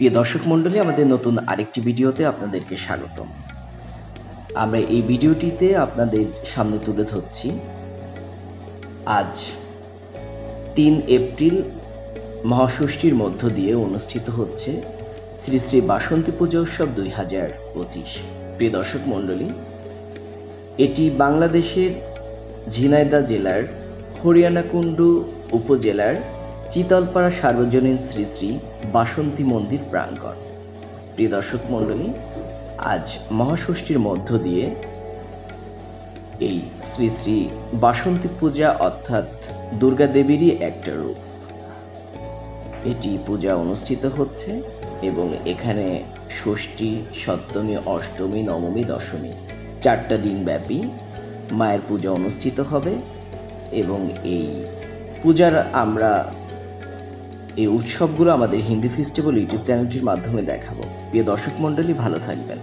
প্রিয় দর্শক মণ্ডলী, আমাদের নতুন আরেকটি ভিডিওতে আপনাদেরকে স্বাগতম। আমরা এই ভিডিওটিতে আপনাদের সামনে তুলে ধরছি, আজ তিন এপ্রিল মহাষষ্ঠীর মধ্য দিয়ে অনুষ্ঠিত হচ্ছে শ্রী শ্রী বাসন্তী পুজো উৎসব দুই হাজার পঁচিশ। প্রিয় দর্শক মণ্ডলী, এটি বাংলাদেশের ঝিনাইদা জেলার হরিয়ানাকুণ্ডু উপজেলার চিতলপাড়া সার্বজনীন শ্রী শ্রী বাসন্তী মন্দির প্রাঙ্গণ। প্রিয় দর্শক মণ্ডলী, আজ মহাষষ্ঠীর মধ্য দিয়ে এই শ্রী শ্রী বাসন্তী পূজা অর্থাৎ দুর্গা দেবীরই একটা রূপ। এটি পূজা অনুষ্ঠিত হচ্ছে এবং এখানে ষষ্ঠী, সপ্তমী, অষ্টমী, নবমী, দশমী চারটা দিন ব্যাপী মায়ের পূজা অনুষ্ঠিত হবে এবং এই পূজার আমরা এই উৎসবগুলো আমাদের হিন্দি ফেস্টিভ্যাল ইউটিউব চ্যানেলটির মাধ্যমে দেখাবো। প্রিয় দর্শক মণ্ডলী ভালো থাকবেন।